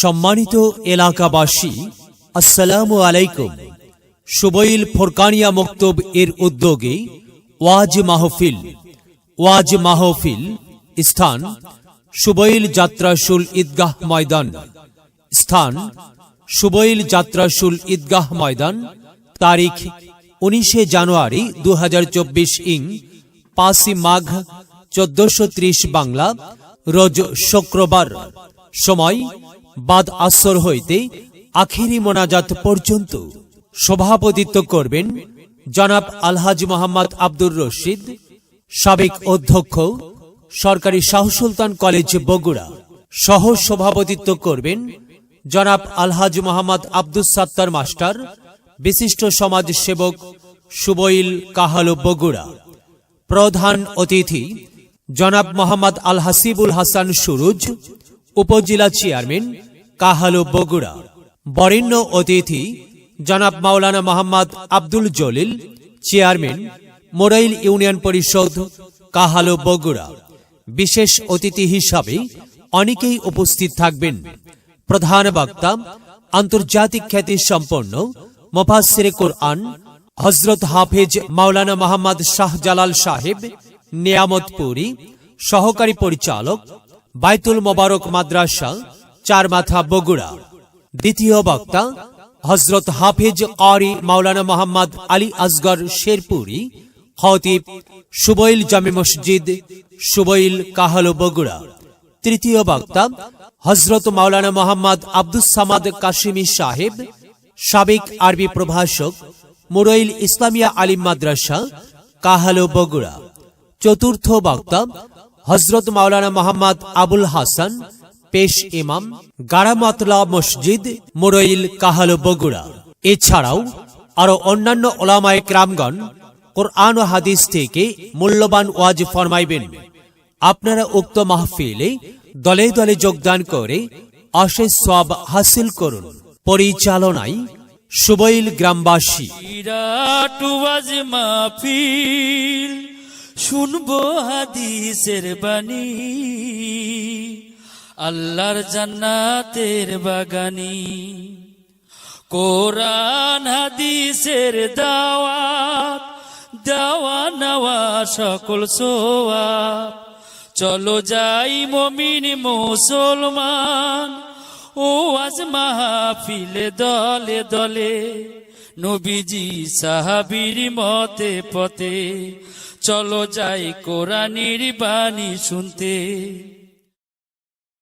সম্মানিত এলাকাবাসী, আসসালামু আলাইকুম। সুবইল ফোরকানিয়া মক্তব এর উদ্যোগে ওয়াজ মাহফিল ওয়াজ মাহফিল স্থান সুবইল যাত্রাশুল ঈদগাহ ময়দান। স্থান সুবইল যাত্রাশুল ঈদগাহ ময়দান, তারিখ উনিশে জানুয়ারি দু হাজার চব্বিশ ইং পাঁচই মাঘ চোদ্দশো বাংলা, রোজ শুক্রবার। সময় বাদ আসর হইতে আখিরি মোনাজাত পর্যন্ত সভাপতিত্ব করবেন জনাব আলহাজ মোহাম্মদ আব্দুর রশিদ, সাবেক অধ্যক্ষ, সরকারি শাহ সুলতান কলেজ বগুড়া। সহ সভাপতিত্ব করবেন জনাব আলহাজ মোহাম্মদ আব্দুস সাত্তার মাস্টার, বিশিষ্ট সমাজ সেবক সুবইল কাহালো বগুড়া। প্রধান অতিথি জনাব মোহাম্মদ আল হাসিবুল হাসান সুরুজ, উপজেলা চেয়ারম্যান কাহালো বগুড়া। বরেণ্য অতিথি, জনাব মাওলানা মোহাম্মদ আব্দুল জলিল, চেয়ারম্যান, মোরাইল ইউনিয়ন পরিষদ, কাহালু বগুড়া। বিশেষ অতিথি হিসাবে অনেকেই উপস্থিত থাকবেন। প্রধান বক্তা, আন্তর্জাতিক খ্যাতি সম্পন্ন মোফাসিরে কোরআন হজরত হাফেজ মাওলানা মোহাম্মদ শাহজালাল সাহেব, নিয়ামতপুরী, সহকারী পরিচালক, বাইতুল মোবারক মাদ্রাসা চার মাথা বগুড়া। দ্বিতীয় বক্তা হজরত হাফিজ কারি মাওলানা মোহাম্মদ আলী আসগর শেরপুরি, খতিব সুবৈল জামে মসজিদ সুবইল কাহালো বগুড়া। তৃতীয় বক্তা হজরত মাওলানা মোহাম্মদ আব্দুস সামাদ কাশিমি সাহেব, সাবেক আরবি প্রভাষক, মুরইল ইসলামিয়া আলিম মাদ্রাসা, কাহালো বগুড়া। চতুর্থ বক্তা হজরত মাওলানা মোহাম্মদ আবুল হাসান পেশ ইমাম গারামাতলা মসজিদ মুরইল কাহালো বগুড়া। এছাড়াও আরও অন্যান্য ওলামায় ক্রামগণ কোরআন ও হাদিস থেকে মূল্যবান ওয়াজ ফরমাইবেন। আপনারা উক্ত মাহফিলে দলে দলে যোগদান করে অশেষ সব হাসিল করুন। পরিচালনায় সুবইল গ্রামবাসী। শুনব হাদিসের বাণী। আল্লাহর জান্নাতের বাগানি। কোরআন, হাদিসের দাওয়াত, দেওয়া নেওয়া সকল সোয়াব। চলো যাই মমিন, মুসলমান ও আজ মাহফিলে দলে দলে। নবীজি সাহাবির মতে পথে। চলো যাই কোরআনির বাণী শুনতে।